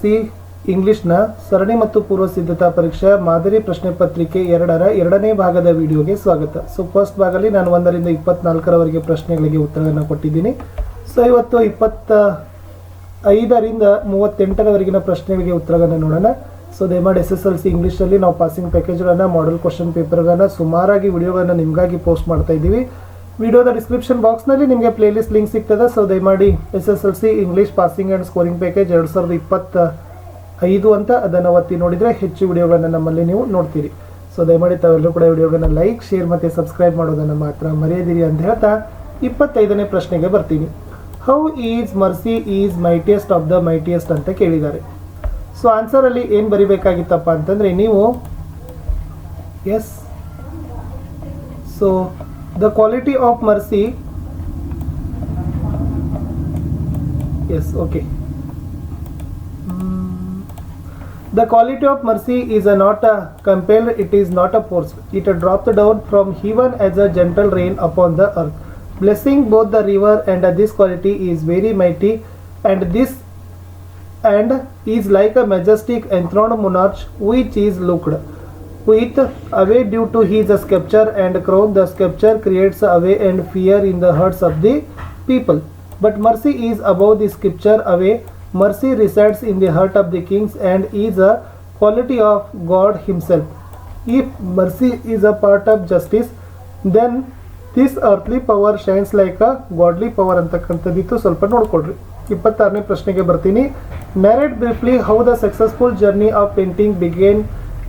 C, ಇಂಗ್ಲಿಷ್ನ ಸರಣಿ ಮತ್ತು ಪೂರ್ವ ಸಿದ್ಧತಾ ಪರೀಕ್ಷೆ ಮಾದರಿ ಪ್ರಶ್ನೆ ಪತ್ರಿಕೆ ಎರಡರ ಎರಡನೇ ಭಾಗದ ವಿಡಿಯೋಗೆ ಸ್ವಾಗತ. ಸೊ ಫಸ್ಟ್ ಭಾಗದಲ್ಲಿ ನಾನು ಒಂದರಿಂದ ಇಪ್ಪತ್ನಾಲ್ಕರವರೆಗೆ ಪ್ರಶ್ನೆಗಳಿಗೆ ಉತ್ತರವನ್ನು ಕೊಟ್ಟಿದ್ದೀನಿ. ಸೊ ಇವತ್ತು ಇಪ್ಪತ್ತ ಐದರಿಂದ ಮೂವತ್ತೆಂಟರವರೆಗಿನ ಪ್ರಶ್ನೆಗಳಿಗೆ ಉತ್ತರಗಳನ್ನು ನೋಡೋಣ. ಸೊ ದಯಮಾಡಿ ಎಸ್ ಎಸ್ ಎಲ್ ಸಿ ಇಂಗ್ಲೀಷಲ್ಲಿ ನಾವು ಪಾಸಿಂಗ್ ಪ್ಯಾಕೇಜ್ಗಳನ್ನು ಮಾಡಲ್ ಕ್ವಶನ್ ಪೇಪರ್ಗಳನ್ನು ಸುಮಾರಾಗಿ ವಿಡಿಯೋಗಳನ್ನು ನಿಮಗಾಗಿ ಪೋಸ್ಟ್ ಮಾಡ್ತಾ ಇದ್ದೀವಿ. ವಿಡಿಯೋದ ಡಿಸ್ಕ್ರಿಪ್ಷನ್ ಬಾಕ್ಸ್ನಲ್ಲಿ ನಿಮಗೆ ಪ್ಲೇಲಿಸ್ಟ್ ಲಿಂಕ್ ಸಿಗ್ತದೆ. ಸೊ ದಯಮಾಡಿ S S L C English passing and scoring package ಎರಡು ಸಾವಿರದ ಇಪ್ಪತ್ತ ಐದು ಅಂತ ಅದನ್ನು ಒತ್ತಿ ನೋಡಿದರೆ ಹೆಚ್ಚು ವಿಡಿಯೋಗಳನ್ನು ನಮ್ಮಲ್ಲಿ ನೀವು ನೋಡ್ತೀರಿ. ಸೊ ದಯಮಾಡಿ ತಾವೆಲ್ಲರೂ ಕೂಡ ವಿಡಿಯೋಗಳನ್ನು ಲೈಕ್ ಶೇರ್ ಮತ್ತು ಸಬ್ಸ್ಕ್ರೈಬ್ ಮಾಡೋದನ್ನು ಮಾತ್ರ ಮರೆಯದಿರಿ ಅಂತ ಹೇಳ್ತಾ ಇಪ್ಪತ್ತೈದನೇ ಪ್ರಶ್ನೆಗೆ ಬರ್ತೀನಿ. How is mercy is mightiest of the mightiest ಅಂತ ಕೇಳಿದ್ದಾರೆ. ಸೊ ಆನ್ಸರಲ್ಲಿ ಏನು ಬರಿಬೇಕಾಗಿತ್ತಪ್ಪ ಅಂತಂದರೆ ನೀವು yes so the quality of mercy. Yes okay. The quality of mercy is a not a compelled it is not a force it dropped down from heaven as a gentle rain upon the earth. Blessing both the river and this quality is very mighty and this and is like a majestic enthroned monarch which is looked. with away due to his sculpture and crown. The sculpture creates away and fear in the hearts of the people. But mercy is above the scripture away. Mercy resides in the heart of the kings and is a quality of God Himself. If mercy is a part of justice, then this earthly power shines like a godly power ಅಂತಕ್ಕಂಥದ್ದಿತ್ತು ಸ್ವಲ್ಪ ನೋಡ್ಕೊಳ್ರಿ ಇಪ್ಪತ್ತಾರನೇ ಪ್ರಶ್ನೆಗೆ ಬರ್ತೀನಿ narrate briefly how the successful journey of painting began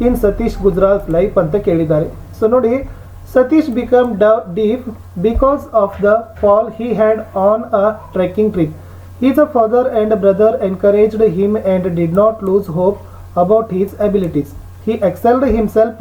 in Satish Gujarat life ಅಂತ ಕೇಳಿದ್ದಾರೆ so ನೋಡಿ Satish become deep because of the fall he had on a trekking trip His father and brother encouraged him and did not lose hope about his abilities. He excelled himself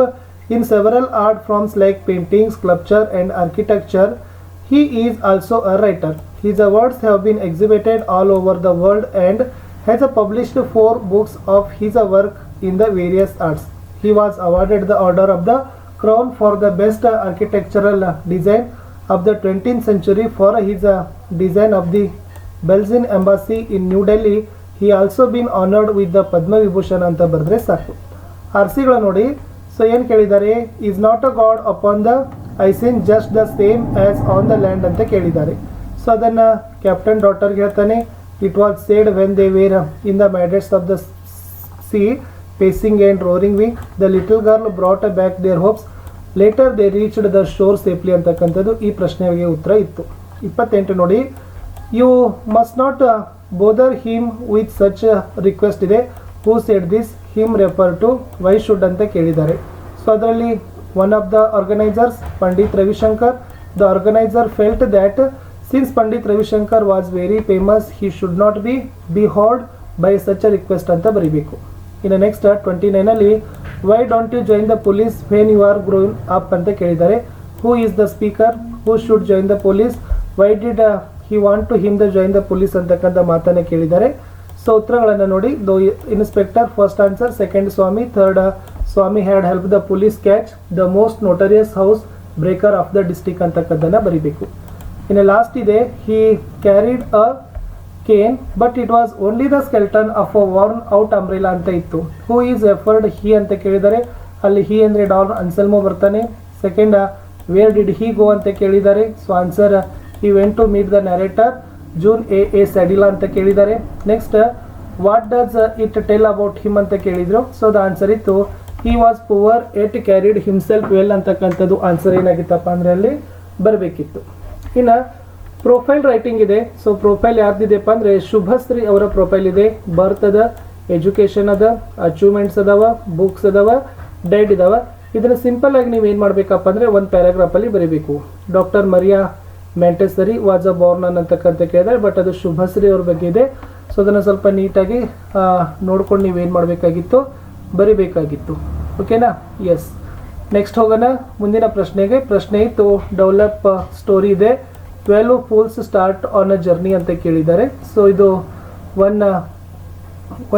in several art forms like painting, sculpture, and architecture. He is also a writer. His works have been exhibited all over the world and has published four books of his work in the various arts. He was awarded the Order of the Crown for the best architectural design of the 20th century for his uh, design of the embassy in New Delhi. He also been honored with the Padma Vibhushan ಅಂತ ಬರೆದ್ರೆ ಸಾಕು ಅರ್ಸಿಗಳು ನೋಡಿ so ಏನು ಕೇಳಿದ್ದಾರೆ is not a god upon the ocean just the same as on the land ಅಂತ ಕೇಳಿದ್ದಾರೆ so ಅದನ್ನು ಕ್ಯಾಪ್ಟನ್ ಡಾಟರ್ಗೆ ಹೇಳ್ತಾನೆ it was said when they were in the midst of the sea pacing and roaring wing the little girl brought back their hopes later they reached the shore safely ಅಂತಕ್ಕಂಥದ್ದು ಈ ಪ್ರಶ್ನೆಗೆ ಉತ್ತರ ಇತ್ತು. ಇಪ್ಪತ್ತೆಂಟು ನೋಡಿ you must not bother him with such request ಇದೆ. Who said this him refer to why should ಅಂತ ಕೇಳಿದ್ದಾರೆ. ಸೊ ಅದರಲ್ಲಿ one of the organisers Pandit Ravishankar the organiser felt that since Pandit Ravishankar was very famous he should not be be hard by such a request ಅಂತ ಬರೀಬೇಕು. ಇನ್ನು next twenty ನೈನಲ್ಲಿ why don't you join the police when you are grown up ಅಂತ ಕೇಳಿದ್ದಾರೆ. Who is the speaker who should join the police why did he want to him the join the police ಅಂತಕ್ಕಂಥ ಮಾತನ್ನು ಕೇಳಿದ್ದಾರೆ. So ಉತ್ತರಗಳನ್ನು ನೋಡಿ. Though inspector first answer second Swami third Swami had help the police catch the most notorious house breaker of the district ಅಂತಕ್ಕಂಥದ್ದನ್ನು ಬರೀಬೇಕು. ಇನ್ನು last ಇದೆ. He carried a cane but it was only the skeleton of a worn out umbrella ಅಂತ ಇತ್ತು. Who is ಎಫರ್ಡ್ ಹಿ ಅಂತ ಕೇಳಿದರೆ, ಅಲ್ಲಿ he ಅಂದರೆ ಡಾನ್ ಅನ್ಸಲ್ಮೋ ಬರ್ತಾನೆ. Second where did he go ಅಂತ ಕೇಳಿದ್ದಾರೆ ಸೊ ಆನ್ಸರ್ ಈ went to meet the narrator June a a Sadilla ಅಂತ ಕೇಳಿದ್ದಾರೆ next what does it tell about him ಅಂತ ಕೇಳಿದರು. ಸೊ ದ ಆನ್ಸರ್ ಇತ್ತು he was poor yet carried himself well ಅಂತಕ್ಕಂಥದ್ದು answer ಏನಾಗಿತ್ತಪ್ಪ ಅಂದರೆ ಅಲ್ಲಿ ಬರಬೇಕಿತ್ತು. ಇನ್ನು ಪ್ರೊಫೈಲ್ ರೈಟಿಂಗ್ ಇದೆ. ಸೊ ಪ್ರೊಫೈಲ್ ಯಾರ್ದಿದೆಪ್ಪ ಅಂದರೆ ಶುಭಶ್ರೀ ಅವರ ಪ್ರೊಫೈಲ್ ಇದೆ. ಬರ್ತ್ ಅದ ಎಜುಕೇಷನ್ ಅದ ಅಚೀವ್ಮೆಂಟ್ಸ್ ಅದಾವ ಬುಕ್ಸ್ ಅದಾವ ಡೇಟ್ ಇದಾವ. ಇದನ್ನು ಸಿಂಪಲ್ ಆಗಿ ನೀವು ಏನು ಮಾಡಬೇಕಪ್ಪ ಅಂದರೆ ಒಂದು ಪ್ಯಾರಾಗ್ರಾಫಲ್ಲಿ ಬರೀಬೇಕು. ಡಾಕ್ಟರ್ ಮರಿಯಾ ಮೆಂಟೆಸರಿ ಅ ಬಾರ್ನನ್ ಅಂತಕ್ಕಂಥ ಕೇಳಿದ್ರೆ ಬಟ್ ಅದು ಶುಭಶ್ರೀ ಅವ್ರ ಬಗ್ಗೆ ಇದೆ. ಸೊ ಅದನ್ನು ಸ್ವಲ್ಪ ನೀಟಾಗಿ ನೋಡ್ಕೊಂಡು ನೀವು ಏನು ಮಾಡಬೇಕಾಗಿತ್ತು, ಬರಿಬೇಕಾಗಿತ್ತು. ಓಕೆನಾ ಎಸ್ ನೆಕ್ಸ್ಟ್ ಹೋಗೋಣ. ಮುಂದಿನ ಪ್ರಶ್ನೆಗೆ, ಪ್ರಶ್ನೆ ಇತ್ತು. ಡೆವಲಪ್ ಸ್ಟೋರಿ ಇದೆ. Twelve fools start on a journey ಅಂತ ಕೇಳಿದ್ದಾರೆ. ಸೊ ಇದು one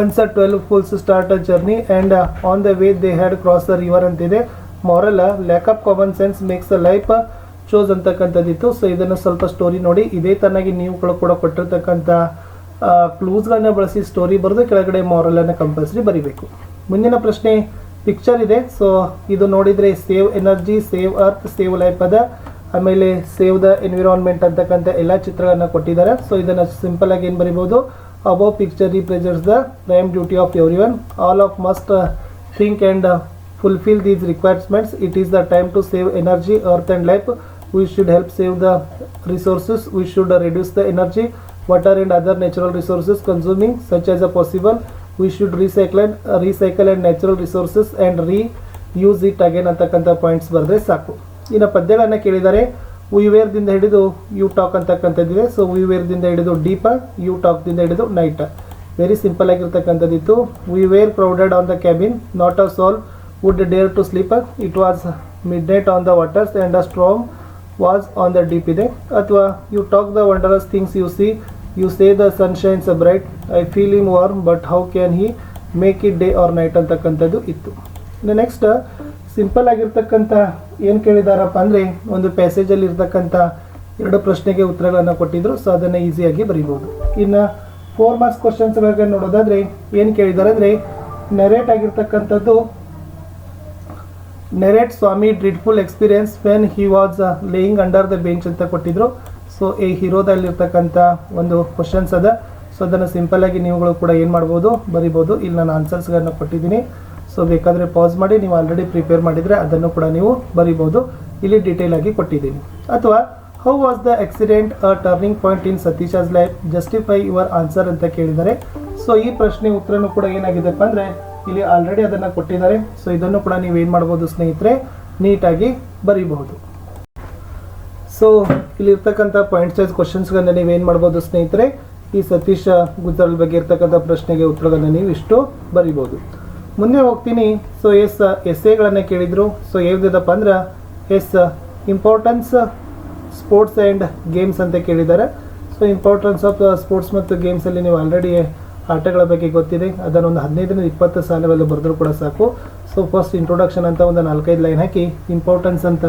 once a twelve fools start a journey and on the way they had cross the river ಅಂತಿದೆ. Moral lack of common sense makes a life chaos ಅಂತಕ್ಕಂಥದ್ದಿತ್ತು. So ಇದನ್ನು ಸ್ವಲ್ಪ story ನೋಡಿ. ಇದೇ ತನ್ನಾಗಿ ನೀವುಗಳು ಕೂಡ ಕೊಟ್ಟಿರ್ತಕ್ಕಂಥ ಕ್ಲೂಸ್ಗಳನ್ನ ಬಳಸಿ ಸ್ಟೋರಿ ಬರೆದು ಕೆಳಗಡೆ ಮಾರಲನ್ನು ಕಂಪಲ್ಸರಿ ಬರಿಬೇಕು. ಮುಂದಿನ ಪ್ರಶ್ನೆ ಪಿಕ್ಚರ್ ಇದೆ. ಸೊ ಇದು ನೋಡಿದರೆ save energy save earth save life ಅದ. ಆಮೇಲೆ ಸೇವ್ ದ ಎನ್ವಿರಾನ್ಮೆಂಟ್ ಅಂತಕ್ಕಂಥ ಎಲ್ಲ ಚಿತ್ರಗಳನ್ನ ಕೊಟ್ಟಿದ್ದಾರೆ. ಸೊ ಇದನ್ನು ಸಿಂಪಲ್ ಆಗಿ ಏನು ಬರಿಬೋದು? Above picture represents the prime duty of every one all of must think and fulfil these requirements it is the time to save energy earth and life we should help save the resources we should reduce the energy water and other natural resources consuming such as a possible. We should recycle and uh, recycle and natural resources and reuse it again ಅಂತಕ್ಕಂಥ points ಬರೆದ್ರೆ ಸಾಕು. ಇನ್ನು ಪದ್ಯಗಳನ್ನು ಕೇಳಿದರೆ. ವಿವೇರ್ದಿಂದ ಹಿಡಿದು you talk ಅಂತಕ್ಕಂಥದ್ದಿದೆ. So ವಿವೇರ್ದಿಂದ ಹಿಡಿದು ಡೀಪ ಯು ಟಾಕ್ದಿಂದ ಹಿಡಿದು night very simple ಆಗಿರ್ತಕ್ಕಂಥದ್ದಿತ್ತು. We were crowded on the cabin not a soul would dare to sleep it was midnight on the waters and a strong was on the deep ಇದೆ. ಅಥವಾ you talk the wondrous things you see you say the sun shines bright I feel him warm but how can he make it day or night ಅಂತಕ್ಕಂಥದ್ದು ಇತ್ತು. Next simple ಆಗಿರ್ತಕ್ಕಂಥ ಏನು ಕೇಳಿದಾರಪ್ಪ ಅಂದರೆ ಒಂದು ಪ್ಯಾಸೇಜಲ್ಲಿ ಇರ್ತಕ್ಕಂಥ ಎರಡು ಪ್ರಶ್ನೆಗೆ ಉತ್ತರಗಳನ್ನು ಕೊಟ್ಟಿದ್ರು ಸೊ ಅದನ್ನು ಈಸಿಯಾಗಿ ಬರೀಬೋದು ಇನ್ನು ಫೋರ್ ಮಾರ್ಕ್ಸ್ ಕ್ವಶನ್ಸ್ಗಳಿಗೆ ನೋಡೋದಾದರೆ ಏನು ಕೇಳಿದ್ದಾರೆ ಅಂದರೆ ನೆರೇಟ್ ಆಗಿರ್ತಕ್ಕಂಥದ್ದು narrate Swami dreadful experience when he was laying under the bench ಅಂತ ಕೊಟ್ಟಿದ್ರು. ಸೊ ಈ ಹೀರೋದಲ್ಲಿರ್ತಕ್ಕಂಥ ಒಂದು ಕ್ವಶನ್ಸ್ ಅದ. ಸೊ ಅದನ್ನು ಸಿಂಪಲ್ ಆಗಿ ನೀವುಗಳು ಕೂಡ ಏನು ಮಾಡ್ಬೋದು ಬರಿಬೋದು ಇಲ್ಲಿ ನಾನು ಆನ್ಸರ್ಸ್ಗಳನ್ನು ಕೊಟ್ಟಿದ್ದೀನಿ. ಸೊ ಬೇಕಾದರೆ ಪಾಸ್ ಮಾಡಿ, ನೀವು ಆಲ್ರೆಡಿ ಪ್ರಿಪೇರ್ ಮಾಡಿದರೆ ಅದನ್ನು ಕೂಡ ನೀವು ಬರಿಬೋದು ಇಲ್ಲಿ ಡೀಟೇಲ್ ಆಗಿ ಕೊಟ್ಟಿದ್ದೀನಿ. ಅಥವಾ how was the accident a turning point in Satish's life justify your answer ಅಂತ ಕೇಳಿದ್ದಾರೆ ಸೊ ಈ ಪ್ರಶ್ನೆ ಉತ್ತರನೂ ಕೂಡ ಏನಾಗಿದೆಪ್ಪ ಅಂದರೆ, ಇಲ್ಲಿ ಆಲ್ರೆಡಿ ಅದನ್ನು ಕೊಟ್ಟಿದ್ದಾರೆ. ಸೊ ಇದನ್ನು ಕೂಡ ನೀವು ಏನು ಮಾಡ್ಬೋದು ಸ್ನೇಹಿತರೆ? ನೀಟಾಗಿ ಬರೀಬಹುದು. ಸೊ ಇಲ್ಲಿ ಇರ್ತಕ್ಕಂಥ ಪಾಯಿಂಟ್ ಸೈಜ್ ಕ್ವಶನ್ಸ್ಗಳನ್ನ ಏನು ಮಾಡ್ಬೋದು ಸ್ನೇಹಿತರೆ? ಈ ಸತೀಶ ಗುಜರಾಲ್ ಬಗ್ಗೆ ಇರ್ತಕ್ಕಂಥ ಪ್ರಶ್ನೆಗೆ ಉತ್ತರಗಳನ್ನು ನೀವು ಇಷ್ಟು ಬರಿಬೋದು ಮುಂದೆ ಹೋಗ್ತೀನಿ. ಸೊ ಎಸ್ ಎಸ್ ಎಗಳನ್ನು ಕೇಳಿದರು. ಸೊ ಹೇಳ್ದಿದಪ್ಪ ಅಂದ್ರೆ ಎಸ್ ಇಂಪಾರ್ಟೆನ್ಸ್ ಸ್ಪೋರ್ಟ್ಸ್ ಆ್ಯಂಡ್ ಗೇಮ್ಸ್ ಅಂತ ಕೇಳಿದ್ದಾರೆ. ಸೊ ಇಂಪಾರ್ಟೆನ್ಸ್ ಆಫ್ ಸ್ಪೋರ್ಟ್ಸ್ ಮತ್ತು ಗೇಮ್ಸಲ್ಲಿ ನೀವು ಆಲ್ರೆಡಿ ಆಟಗಳ ಬಗ್ಗೆ ಗೊತ್ತಿದೆ. ಅದನ್ನ ಒಂದು ಹದಿನೈದರಿಂದ ಇಪ್ಪತ್ತು ಸಾಲವೆಲ್ಲ ಬರೆದ್ರು ಕೂಡ ಸಾಕು. ಸೊ ಫಸ್ಟ್ ಇಂಟ್ರೊಡಕ್ಷನ್ ಅಂತ ಒಂದು ನಾಲ್ಕೈದು ಲೈನ್ ಹಾಕಿ. ಇಂಪಾರ್ಟೆನ್ಸ್ ಅಂತ,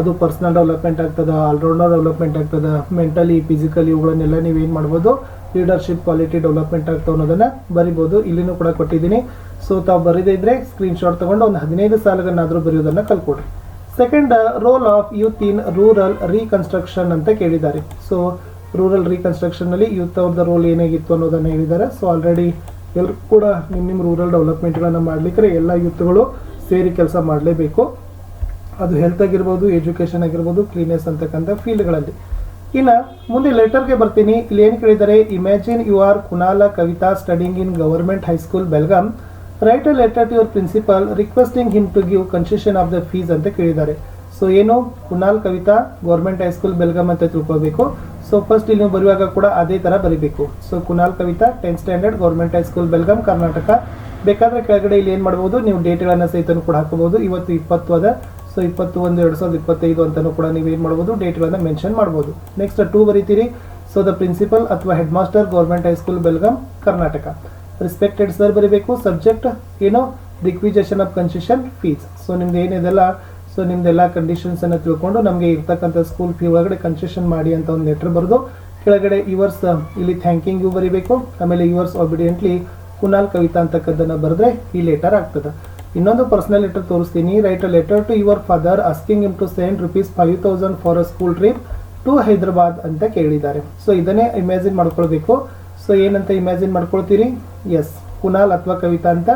ಅದು ಪರ್ಸ್ನಲ್ ಡೆವಲಪ್ಮೆಂಟ್ ಆಗ್ತದೆ ಆಲ್ರೌಂಡರ್ ಡೆವಲಪ್ಮೆಂಟ್ ಆಗ್ತದೆ ಮೆಂಟಲಿ ಫಿಸಿಕಲಿ ಇವುಗಳನ್ನೆಲ್ಲ ನೀವು ಏನು ಮಾಡ್ಬೋದು? ಲೀಡರ್ಶಿಪ್ ಕ್ವಾಲಿಟಿ ಡೆವಲಪ್ಮೆಂಟ್ ಆಗ್ತಾವೆ ಅನ್ನೋದನ್ನು ಬರಿಬೋದು. ಇಲ್ಲಿನೂ ಕೂಡ ಕೊಟ್ಟಿದ್ದೀನಿ. ಸೊ ತಾವು ಬರೀದೇ ಇದ್ರೆ ಸ್ಕ್ರೀನ್ಶಾಟ್ ತಗೊಂಡು ಒಂದು ಹದಿನೈದು ಸಾಲಗಳನ್ನಾದ್ರೂ ಬರೆಯೋದನ್ನು ಕಲ್ಕೊಡ್ರಿ. Second role of youth in rural reconstruction ಅಂತ ಕೇಳಿದ್ದಾರೆ. ಸೊ ರೂರಲ್ ರೀಕನ್ಸ್ಟ್ರಕ್ಷನಲ್ಲಿ ಯೂತ್ ಅವ್ರದ್ದು ರೋಲ್ ಏನಾಗಿತ್ತು ಅನ್ನೋದನ್ನು ಹೇಳಿದ್ದಾರೆ. ಸೊ ಆಲ್ರೆಡಿ ಎಲ್ಲರೂ ಕೂಡ ನಿಮ್ಮ ನಿಮ್ಮ ರೂರಲ್ ಡೆವಲಪ್ಮೆಂಟ್ಗಳನ್ನು ಮಾಡ್ಲಿಕ್ಕೆ ಎಲ್ಲ ಯೂತ್ಗಳು ಸೇರಿ ಕೆಲಸ ಮಾಡಲೇಬೇಕು. ಅದು ಹೆಲ್ತ್ ಆಗಿರ್ಬೋದು ಎಜುಕೇಷನ್ ಆಗಿರ್ಬೋದು ಕ್ಲೀನೆಸ್ ಅಂತಕ್ಕಂಥ ಫೀಲ್ಡ್ಗಳಲ್ಲಿ ಇನ್ನು ಮುಂದೆ ಲೆಟರ್ಗೆ ಬರ್ತೀನಿ. ಇಲ್ಲಿ ಏನು ಕೇಳಿದ್ದಾರೆ? Imagine you are Kunal Kavita studying in government high school Belgaum write a letter to your principal requesting him to give concession of the fees ಅಂತ ಕೇಳಿದ್ದಾರೆ. ಸೊ ಏನು? Kunal Kavita government high school Belgaum ಅಂತ ತಿಳ್ಕೊಬೇಕು. So first ಇಲ್ಲಿ ನೀವು ಬರೆಯುವಾಗ ಕೂಡ ಅದೇ ಥರ ಬರೀಬೇಕು. So Kunal Kavita tenth standard government high school Belgaum Karnataka ಬೇಕಾದರೆ ಕೆಳಗಡೆ ಇಲ್ಲಿ ಏನು ಮಾಡ್ಬೋದು? ನೀವು ಡೇಟ್ಗಳನ್ನು ಸಹಿತ ಕೂಡ ಹಾಕಬಹುದು ಇವತ್ತು ಇಪ್ಪತ್ತು ಅದ. ಸೊ ಇಪ್ಪತ್ತು ಒಂದು ಎರಡು ಸಾವಿರದ ಇಪ್ಪತ್ತೈದು ಅಂತಲೂ ಕೂಡ ನೀವು ಏನು ಮಾಡ್ಬೋದು ಡೇಟ್ಗಳನ್ನು ಮೆನ್ಷನ್ ಮಾಡ್ಬೋದು. ನೆಕ್ಸ್ಟ್ ಟೂ ಬರೀತೀರಿ. ಸೊ ದ ಪ್ರಿನ್ಸಿಪಲ್ ಅಥವಾ head master government high school Belgaum Karnataka respected sir ಬರೀಬೇಕು. ಸಬ್ಜೆಕ್ಟ್ ಏನು? Requisition of concession fees so ನಿಮ್ದು ಏನಿದೆಲ್ಲ ಸೊ ನಿಮ್ದೆಲ್ಲ ಕಂಡೀಷನ್ಸನ್ನು ತಿಳ್ಕೊಂಡು ನಮಗೆ ಇರ್ತಕ್ಕಂಥ ಸ್ಕೂಲ್ ಫೀ ಒಳಗಡೆ ಕನ್ಸೆಷನ್ ಮಾಡಿ ಅಂತ ಒಂದು ಲೆಟರ್ ಬರೆದು, ಕೆಳಗಡೆ ಇವರ್ಸ್ ಇಲ್ಲಿ ಥ್ಯಾಂಕಿಂಗ್ ಯು ಬರೀಬೇಕು. ಆಮೇಲೆ ಯುವರ್ಸ್ ಒಬಿಡಿಯೆಂಟ್ಲಿ ಕುನಾಲ್ ಕವಿತಾ ಅಂತಕ್ಕದ್ದನ್ನು ಬರೆದ್ರೆ ಈ ಲೆಟರ್ ಆಗ್ತದೆ. ಇನ್ನೊಂದು ಪರ್ಸನಲ್ ಲೆಟರ್ ತೋರಿಸ್ತೀನಿ. Write a letter to your father asking him to send rupees five thousand for a school trip to Hyderabad ಅಂತ ಕೇಳಿದ್ದಾರೆ. ಸೊ ಇದನ್ನೇ ಇಮ್ಯಾಜಿನ್ ಮಾಡ್ಕೊಳ್ಬೇಕು. ಸೊ ಏನಂತ ಇಮ್ಯಾಜಿನ್ ಮಾಡ್ಕೊಳ್ತೀರಿ? ಎಸ್ ಕುನಾಲ್ ಅಥವಾ ಕವಿತಾ ಅಂತ.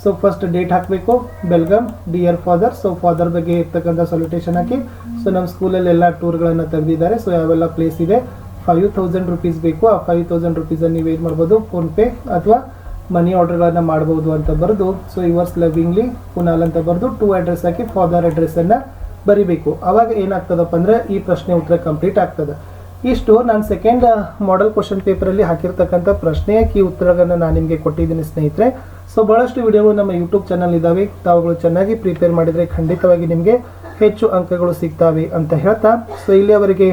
ಸೊ ಫಸ್ಟ್ ಡೇಟ್ ಹಾಕಬೇಕು. Belgaum dear father so father ಬಗ್ಗೆ ಇರ್ತಕ್ಕಂಥ ಸೊಲ್ಯೂಟೇಷನ್ ಹಾಕಿ. ಸೊ ನಮ್ಮ ಸ್ಕೂಲಲ್ಲಿ ಎಲ್ಲ ಟೂರ್ಗಳನ್ನು ತೆಗೆದಿದ್ದಾರೆ ಸೊ ಯಾವೆಲ್ಲ ಪ್ಲೇಸ್ ಇದೆ? ಫೈವ್ ತೌಸಂಡ್ ರುಪೀಸ್ ಬೇಕು. ಆ ಫೈವ್ ತೌಸಂಡ್ ರುಪೀಸನ್ನು ನೀವು ಏನು ಮಾಡ್ಬೋದು? ಫೋನ್ಪೇ ಅಥವಾ ಮನಿ ಆರ್ಡರ್ಗಳನ್ನು ಮಾಡ್ಬೋದು ಅಂತ ಬರೆದು ಸೊ ಯುವರ್ಸ್ ಲವಿಂಗ್ಲಿ ಕುನಾಲ್ ಅಂತ ಬರೆದು ಟೂ ಅಡ್ರೆಸ್ ಹಾಕಿ ಫಾದರ್ ಅಡ್ರೆಸ್ಸನ್ನು ಬರಿಬೇಕು. ಅವಾಗ ಏನಾಗ್ತದಪ್ಪ ಅಂದರೆ ಈ ಪ್ರಶ್ನೆ ಉತ್ತರ ಕಂಪ್ಲೀಟ್ ಆಗ್ತದೆ. ಇಷ್ಟು ನಾನು ಸೆಕೆಂಡ್ ಮಾಡೆಲ್ ಕ್ವಶನ್ ಪೇಪರಲ್ಲಿ ಹಾಕಿರ್ತಕ್ಕಂಥ ಪ್ರಶ್ನೆಯ ಕೀ ಉತ್ತರಗಳನ್ನು ನಾನು ನಿಮಗೆ ಕೊಟ್ಟಿದ್ದೀನಿ ಸ್ನೇಹಿತರೆ. ಸೊ ಭಾಳಷ್ಟು ವಿಡಿಯೋಗಳು ನಮ್ಮ ಯೂಟ್ಯೂಬ್ ಚಾನಲ್ ಇದ್ದಾವೆ ತಾವುಗಳು ಚೆನ್ನಾಗಿ ಪ್ರಿಪೇರ್ ಮಾಡಿದರೆ ಖಂಡಿತವಾಗಿ ನಿಮಗೆ ಹೆಚ್ಚು ಅಂಕಗಳು ಸಿಗ್ತಾವೆ ಅಂತ ಹೇಳ್ತಾ. ಸೊ ಇಲ್ಲಿಯವರೆಗೆ